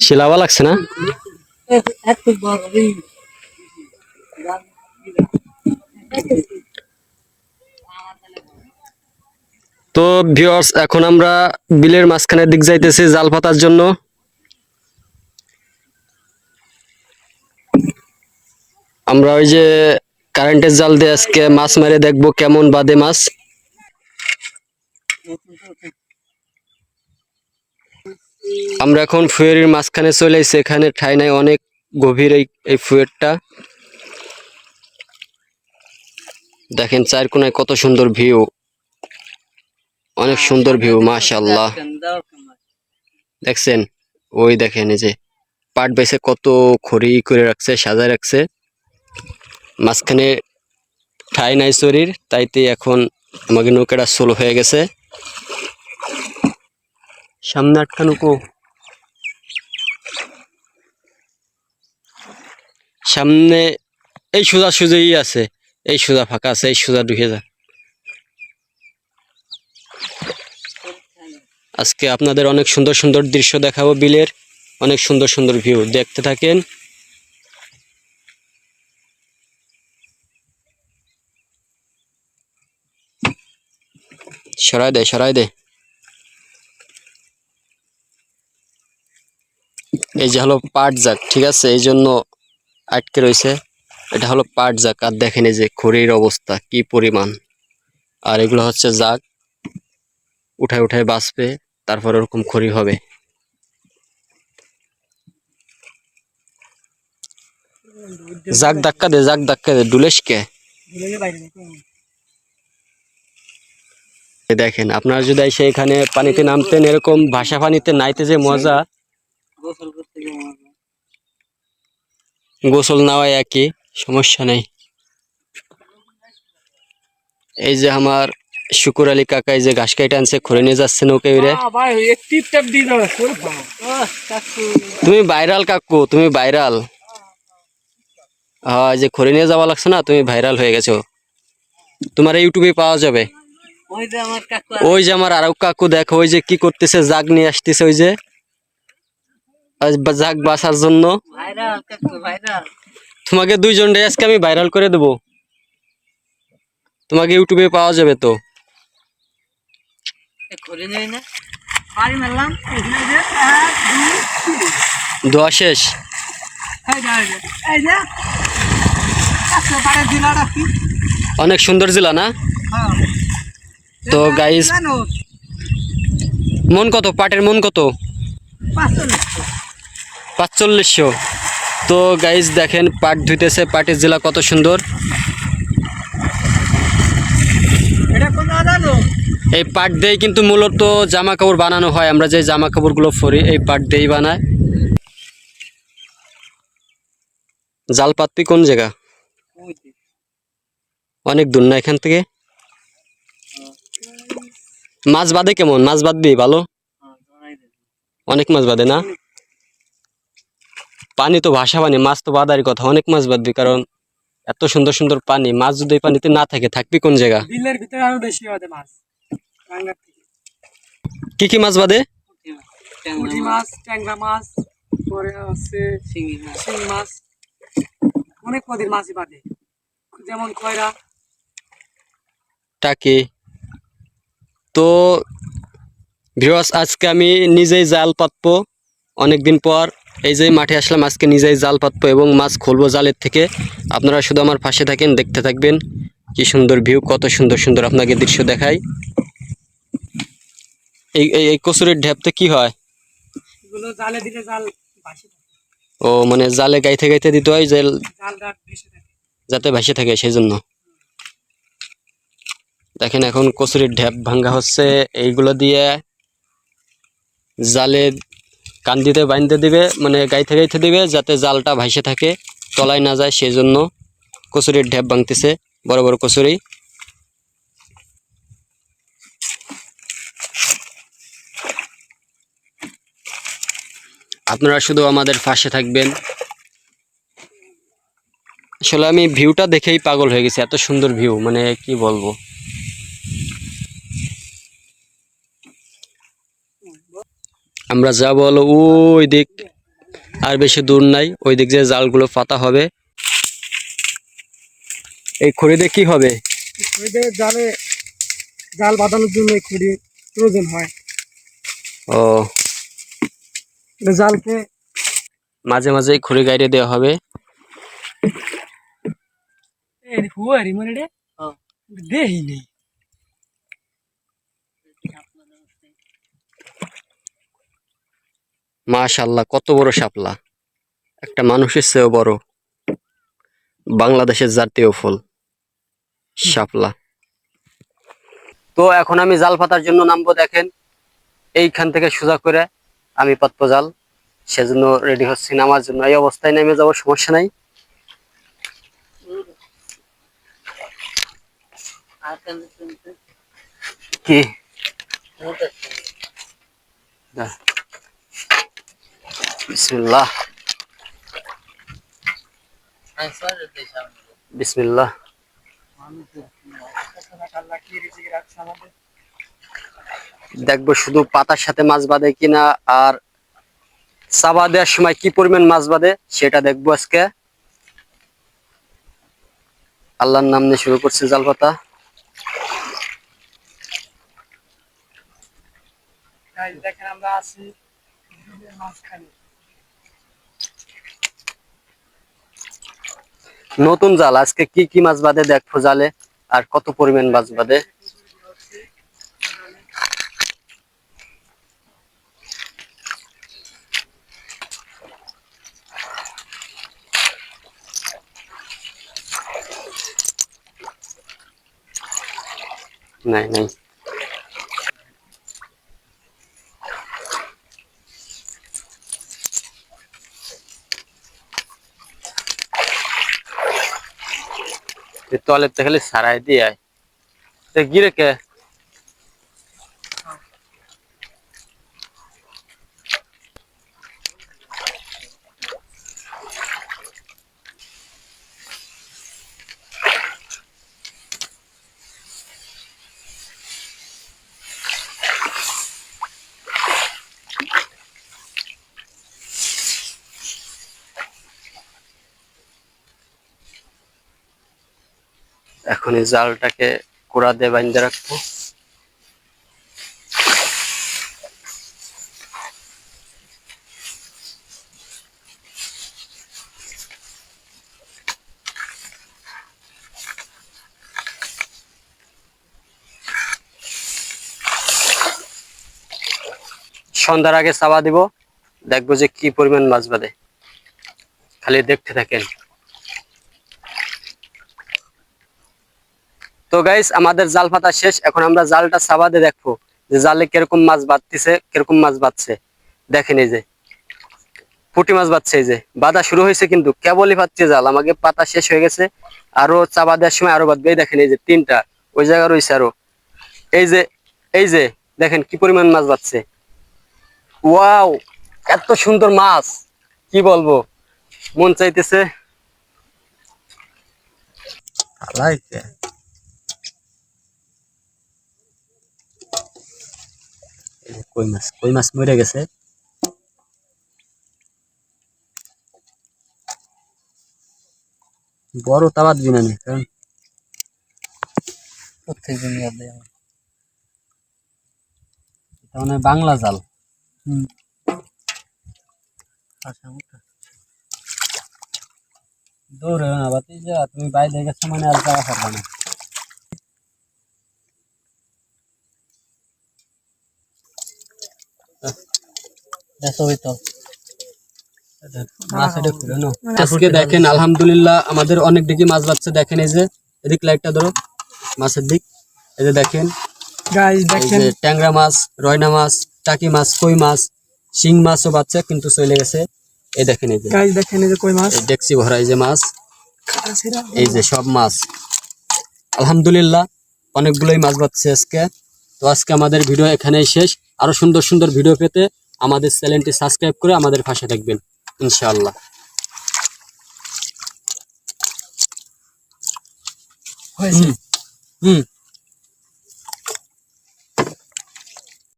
শিলাবা লাগছে না? তো ভিউয়ার্স এখন আমরা বিলের মাঝখানের দিক যাইতেছি জাল পাতার জন্য। আমরা ওই যে কারেন্টের জাল দিয়ে আজকে মাছ মেরে দেখব কেমন বাদে মাছ। আমরা এখন ফুয়েরির মাঝখানে চলে এসেছি। এখানে ঠাই নাই অনেক গভীর এই এই ফুয়েরটা। দেখেন চার কোনায় কত সুন্দর ভিউ। অনেক সুন্দর ভিউ মাশাল্লাহ দেখছেন? ওই দেখেন এই যে, পাট বেছে কত খড়ি করে রাখছে, সাজায় রাখছে। মাঝখানে ঠাই নাই শরীর তাইতে এখন আমাকে নৌকাটা সোলো হয়ে গেছে। সামনে আটকা নৌকো। সামনে এই সোজা সুজেই আছে, এই সোজা ফাঁকা আছে, এই সোজা ঢুকে যা। আজকে আপনাদের অনেক সুন্দর সুন্দর দৃশ্য দেখাবো বিলের, অনেক সুন্দর সুন্দর ভিউ, দেখতে থাকেন। সরাই দে সরাই দে। এই যে হলো পাট জাক, ঠিক আছে? এই জন্য আটকে রয়েছে। এটা হলো পাট জাক, আর দেখেন এই যে খড়ির অবস্থা, কি পরিমাণ। আর এগুলো হচ্ছে জাক, উঠায় উঠায় বাঁচবে, তারপর ওরকম খড়ি হবে। জাক ধাক্কা দে, জাক ধাক্কা দে ডুলেশ কে? ভুলে বাইরে দেখো এই দেখেন, আপনারা যদি এসে এখানে পানিতে নামতেন, এরকম ভাষা পানিতে নাইতে যে মজা গোসল করতে গোসল নেওয়া একই সমস্যা নেই। এই যে আমার শুকুর আলী কাকা এই যে ঘাস কাইটা আনছে খড়ে নিয়ে যাচ্ছে নৌকে উড়ে। তুমি ভাইরাল কাকু তুমি ভাইরাল। হ্যাঁ যে খড়ে নিয়ে যাওয়া লাগছে না তুমি ভাইরাল হয়ে গেছো। তোমার ইউটিউবে পাওয়া যাবে। ওই যে আমার আরও কাকু দেখো ওই যে কি করতেছে জাগ নিয়ে আসতেছে ওই যে। জাগ বাসার জন্য। তোমাকে দুইজন আজকে আমি ভাইরাল করে দেবো। তোমাকে ইউটিউবে পাওয়া যাবে তো। দোয়া শেষ। অনেক সুন্দর জেলা না? হ্যাঁ। তো গাইস মন কত? পাটের মন কত? পাঁচচল্লিশশো। তো গাইজ দেখেন পাট ধুইতেছে পাটের জেলা কত সুন্দর। এই পাট দিয়েই কিন্তু মূলত জামা কাপড় বানানো হয়। আমরা যে জামা কাপড়গুলো পরি এই পাট দিয়েই বানায়। জাল পাতবি কোন জায়গা? অনেক দূর না এখান থেকে? মাছ বাদে কেমন? মাছ বাদবি ভালো? হ্যাঁ। অনেক মাছ বাদে না? পানি তো ভাষা পানি মাছ তো বাদারই কথা অনেক মাছ বাদবি কারণ এত সুন্দর সুন্দর পানি মাছ যদি এই পানিতে না থাকে থাকবি কোন জায়গা? বিলের ভিতরে আরও বেশি হবে মাছ কি কি মাছ বাদে? পুঁটি মাছ ট্যাংরা মাছ পরে আছে শিঙি মাছ। শিঙি মাছ অনেক পদের মাছই বাদে। যেমন খয়রা টাকি। তো ভিউয়ার্স আজকে আমি নিজেই জাল পাতবো অনেকদিন পর। এই যে মাঠে আসলাম আজকে নিজেই জাল পাতবো এবং মাছ খুলবো জালের থেকে। আপনারা শুধু আমার পাশে থাকেন দেখতে থাকবেন। কি সুন্দর ভিউ কত সুন্দর সুন্দর আপনাকে দৃশ্য দেখাই। এই এই- কচুরির ঢ্যাপতে কি হয়? ও মানে জালে গাইতে গাইতে দিতে হয় যে যাতে ভাসে থাকে সেই জন্য দেখেন এখন কচুরির ঢ্যাপ ভাঙ্গা হচ্ছে। এইগুলো দিয়ে জালে কান্দিতে বাইন্ধে দিবে মানে গাই গাইতে গাইতে দিবে, যাতে জালটা ভাসে থাকে, তলায় না যায় সেই জন্য কচুরির ঢ্যাপ ভাঙতেছে বড় বড় কচুরি। আপনারা শুধু আমাদের পাশে থাকবেন। আসলে আমি ভিউটা দেখেই পাগল হয়ে গেছি, এত সুন্দর ভিউ মানে কি বলব? আমরা যাব হলো ওই দিক আর বেশি দূর নাই ওই দিক যে জালগুলো পাতা হবে। এই খড়িতে কি হবে? জালে জাল বাঁধানোর জন্য এই খুঁড়ি প্রয়োজন হয়। ও। জালকে মাঝে মাঝে এই খড়ি গাইড়ে দেওয়া হবে। এর হুয়ারি মানে রে দেহি নেই মাশাল্লাহ কত বড় শাপলা। একটা মানুষের চেয়েও বড়। বাংলাদেশের জাতীয় ফুল। শাপলা। তো এখন আমি জাল পাতার জন্য নামবো, দেখেন। এইখান থেকে সোজা করে আমি পাতব জাল। সেজন্য রেডি হচ্ছি, নামার জন্য। এই অবস্থায় নেমে যাব, সমস্যা নাই। কি। বিসমিল্লাহ। বিসমিল্লাহ। দেখব শুধু পাতার সাথে মাছ বাঁধে কিনা আর চাবা দেওয়ার সময় কি পরিমাণ মাছ বাঁধে সেটা দেখব আজকে। আল্লাহর নাম নিয়ে শুরু করছে জাল পাতা দেখেন আমরা আছি। নতুন জাল, আজকে কি কি মাছ বাঁধে দেখো জালে? আর কত পরিমাণ মাছ বাঁধে নাই নাই। টয়লেট খালি সারাই দিয়ে। গিরে কে? এখন এই জালটাকে কুড়া দিয়ে বাইন্ধে রাখব। সন্ধ্যার আগে চাবা দিব, দেখব যে কি পরিমাণ মাছ বাঁধে। খালি দেখতে থাকেন। তো গাইস আমাদের জাল পাতা শেষ। এখন আমরা জালটা সাবাদে দেখব যে জালে কীরকম মাছ বাঁধতেছে কীরকম মাছ বাঁধছে দেখেন এই যে, পুঁটি মাছ বাঁধছে এই যে। বাঁধা শুরু হয়েছে কিন্তু কেবলই পাচ্ছে জাল। আমাকে পাতা শেষ হয়ে গেছে। আরও চাবা দেওয়ার সময় আরও বাঁধবে। দেখেন এই যে তিনটা, ওই জায়গা রয়েছে আরও। এই যে এই যে, দেখেন কি পরিমাণ মাছ বাঁধছে ওয়াও, এত সুন্দর মাছ। কি বলব? মন চাইতেছে। যে কই মাছ? কই মাছ মরে গেছে? বড় তাওয়া দিবি না কারণ প্রত্যেক দিন এটা মানে বাংলা জাল। দৌড়ে না বাতি যা তুমি বাইরে গেছো মানে আর যাওয়া না। আজকে দেখেন আলহামদুলিল্লাহ আমাদের অনেক দিকে মাছ বাচ্ছে দেখেন এই যে এদিক লাইটটা ধরো মাছের দিক। এই যে দেখেন ট্যাংরা মাছ রয়না মাছ টাকি মাছ কই মাছ শিং মাছও বাচ্চা কিন্তু চলে গেছে। এই দেখেন এই যে। দেখেন এই যে কই মাছ। এই ভরা এই যে মাছ। এই যে সব মাছ। আলহামদুলিল্লাহ অনেকগুলোই মাছ বাচ্ছে আজকে। তো আজকে আমাদের ভিডিও এখানেই শেষ। আরও সুন্দর সুন্দর ভিডিও পেতে আমাদের চ্যানেলটি সাবস্ক্রাইব করে আমাদের পাশে থাকবেন ইনশাআল্লাহ। হয়েছে। হুম